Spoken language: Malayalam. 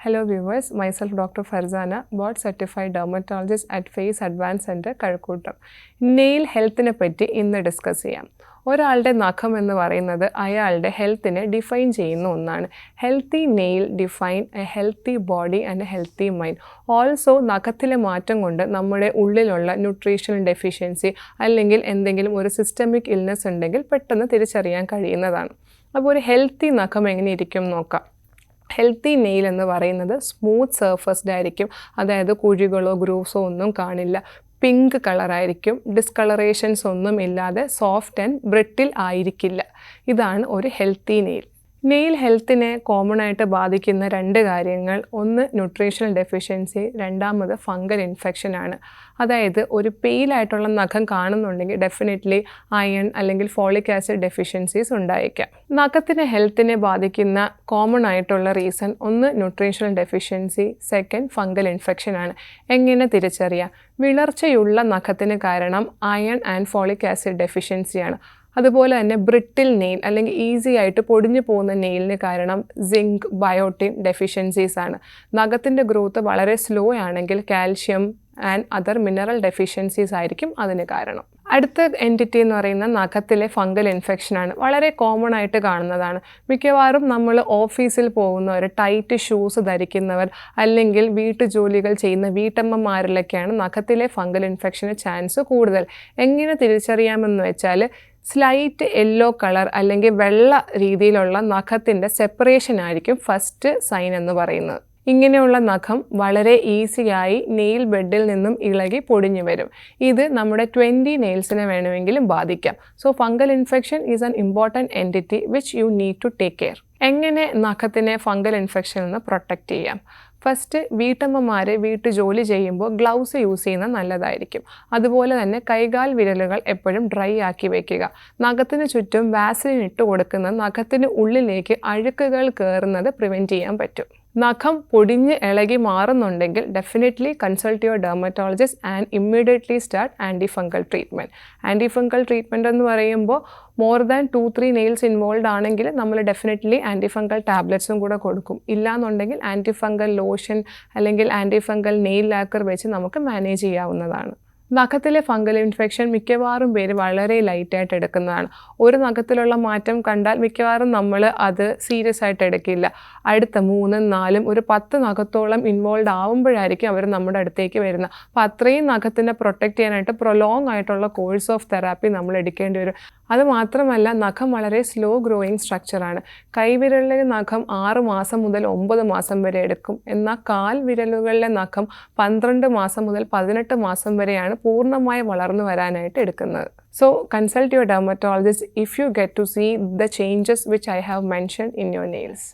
Hello viewers myself doctor Farzana board certified dermatologist at face advance centre Kazhakkoottam nail ഹെൽത്തിനെ പറ്റി ഇന്ന് ഡിസ്കസ് ചെയ്യാം ഒരാളുടെ നഖം എന്ന് പറയുന്നത് അയാളുടെ ഹെൽത്തിനെ ഡിഫൈൻ ചെയ്യുന്ന ഒന്നാണ് healthy nail define a healthy body and a healthy mind also നഖത്തിലെ മാറ്റം കൊണ്ട് നമ്മുടെ ഉള്ളിലുള്ള ന്യൂട്രീഷണൽ ഡെഫിഷ്യൻസി അല്ലെങ്കിൽ എന്തെങ്കിലും ഒരു സിസ്റ്റമിക് ഇൽനെസ് ഉണ്ടെങ്കിൽ പെട്ടെന്ന് തിരിച്ചറിയാൻ കഴിയുന്നതാണ്. അപ്പോൾ ഒരു ഹെൽത്തി നഖം എങ്ങനെ ഇരിക്കും നോക്കാം ഹെൽത്തി നെയിൽ എന്ന് പറയുന്നത് സ്മൂത്ത് സർഫസ്ഡ് ആയിരിക്കും. അതായത് കുഴികളോ ഗ്രൂവ്സോ ഒന്നും കാണില്ല. പിങ്ക് കളറായിരിക്കും ഡിസ്കളറേഷൻസ് ഒന്നും ഇല്ലാതെ സോഫ്റ്റ് ആൻഡ് ബ്രിട്ടിൽ ആയിരിക്കില്ല. ഇതാണ് ഒരു ഹെൽത്തി നെയിൽ നെയിൽ ഹെൽത്തിനെ കോമൺ ആയിട്ട് ബാധിക്കുന്ന രണ്ട് കാര്യങ്ങൾ. ഒന്ന് ന്യൂട്രീഷണൽ ഡെഫിഷ്യൻസി രണ്ടാമത് ഫംഗൽ ഇൻഫെക്ഷൻ ആണ്. അതായത് ഒരു പെയിലായിട്ടുള്ള നഖം കാണുന്നുണ്ടെങ്കിൽ ഡെഫിനറ്റ്ലി അയൺ അല്ലെങ്കിൽ ഫോളിക് ആസിഡ് ഡെഫിഷ്യൻസീസ് ഉണ്ടായേക്കാം. നഖത്തിന് ഹെൽത്തിനെ ബാധിക്കുന്ന കോമൺ ആയിട്ടുള്ള റീസൺ ഒന്ന് nutritional deficiency second fungal infection ആണ്. എങ്ങനെ തിരിച്ചറിയാം? വിളർച്ചയുള്ള നഖത്തിന് കാരണം അയൺ ആൻഡ് ഫോളിക് ആസിഡ് ഡെഫിഷ്യൻസിയാണ് അതുപോലെ തന്നെ ബ്രിട്ടിൽ നെയിൽ അല്ലെങ്കിൽ ഈസി ആയിട്ട് പൊടിഞ്ഞു പോകുന്ന നെയിലിന് കാരണം സിങ്ക് ബയോട്ടിൻ ഡെഫിഷ്യൻസീസ് ആണ്. നഖത്തിന്റെ ഗ്രോത്ത് വളരെ സ്ലോ ആണെങ്കിൽ calcium and other mineral deficiencies ആയിരിക്കും അതിന് കാരണം. അടുത്ത എന്റിറ്റി എന്ന് പറയുന്ന നഖത്തിലെ ഫംഗൽ ഇൻഫെക്ഷനാണ് വളരെ കോമൺ ആയിട്ട് കാണുന്നതാണ്. മിക്കവാറും നമ്മൾ ഓഫീസിൽ പോകുന്നവർ ടൈറ്റ് ഷൂസ് ധരിക്കുന്നവർ അല്ലെങ്കിൽ വീട്ടു ജോലികൾ ചെയ്യുന്ന വീട്ടമ്മമാരിലൊക്കെയാണ് നഖത്തിലെ ഫംഗൽ ഇൻഫെക്ഷന് ചാൻസ് കൂടുതൽ. എങ്ങനെ തിരിച്ചറിയാമെന്ന് വെച്ചാൽ സ്ലൈറ്റ് യെല്ലോ കളർ അല്ലെങ്കിൽ വെള്ള രീതിയിലുള്ള നഖത്തിന്റെ സെപ്പറേഷൻ ആയിരിക്കും ഫസ്റ്റ് സൈൻ എന്ന് പറയുന്നത്. ഇങ്ങനെയുള്ള നഖം വളരെ ഈസിയായി നെയിൽ ബെഡിൽ നിന്നും ഇളകി പൊടിഞ്ഞു വരും. ഇത് നമ്മുടെ ട്വന്റി നെയിൽസിനെ വേണമെങ്കിലും ബാധിക്കാം. So fungal infection is an important entity which you need to take care എങ്ങനെ നഖത്തിനെ ഫംഗൽ ഇൻഫെക്ഷനിൽ നിന്ന് പ്രൊട്ടക്റ്റ് ചെയ്യാം? ഫസ്റ്റ് വീട്ടമ്മമാർ വീട്ടു ജോലി ചെയ്യുമ്പോൾ ഗ്ലൗസ് യൂസ് ചെയ്യുന്നത് നല്ലതായിരിക്കും. അതുപോലെ തന്നെ കൈകാൽ വിരലുകൾ എപ്പോഴും ഡ്രൈ ആക്കി വയ്ക്കുക നഖത്തിന് ചുറ്റും വാസലിൻ ഇട്ട് കൊടുക്കുന്നത് നഖത്തിന് ഉള്ളിലേക്ക് അഴുക്കുകൾ കയറുന്നത് പ്രിവെന്റ് ചെയ്യാൻ പറ്റും. നഖം പൊടിഞ്ഞ് ഇളകി മാറുന്നുണ്ടെങ്കിൽ definitely consult your dermatologist and immediately start antifungal treatment antifungal treatment എന്ന് പറയുമ്പോൾ more than two three nails involve ആണെങ്കിൽ നമ്മൾ ഡെഫിനറ്റ്ലി ആന്റി ഫംഗൽ ടാബ്ലറ്റ്സും കൂടെ കൊടുക്കും. ഇല്ലാന്നുണ്ടെങ്കിൽ ആന്റി ഫംഗൽ ലോഷൻ അല്ലെങ്കിൽ ആന്റി ഫംഗൽ നെയിൽ ലാക്കർ വെച്ച് നമുക്ക് മാനേജ് ചെയ്യാവുന്നതാണ്. നഖത്തിലെ ഫംഗൽ ഇൻഫെക്ഷൻ മിക്കവാറും പേര് വളരെ ലൈറ്റായിട്ട് എടുക്കുന്നതാണ്. ഒരു നഖത്തിലുള്ള മാറ്റം കണ്ടാൽ മിക്കവാറും നമ്മൾ അത് സീരിയസ് ആയിട്ട് എടുക്കില്ല. അടുത്ത മൂന്നും നാലും ഒരു പത്ത് നഖത്തോളം ഇൻവോൾവ് ആവുമ്പോഴായിരിക്കും അവർ നമ്മുടെ അടുത്തേക്ക് വരുന്നത്. അപ്പോൾ അത്രയും നഖത്തിനെ പ്രൊട്ടക്റ്റ് ചെയ്യാനായിട്ട് പ്രൊലോങ് ആയിട്ടുള്ള കോഴ്സ് ഓഫ് തെറാപ്പി നമ്മൾ എടുക്കേണ്ടി വരും. അത് മാത്രമല്ല നഖം വളരെ സ്ലോ ഗ്രോയിങ് സ്ട്രക്ചറാണ് കൈവിരലിലെ നഖം ആറ് മാസം മുതൽ ഒമ്പത് മാസം വരെ എടുക്കും. എന്നാൽ കാൽ വിരലുകളിലെ നഖം പന്ത്രണ്ട് മാസം മുതൽ പതിനെട്ട് മാസം വരെയാണ് പൂർണമായി വളർന്നു വരാനായിട്ട് എടുക്കുന്നത്. So consult your dermatologist if you get to see the changes which I have mention in your nails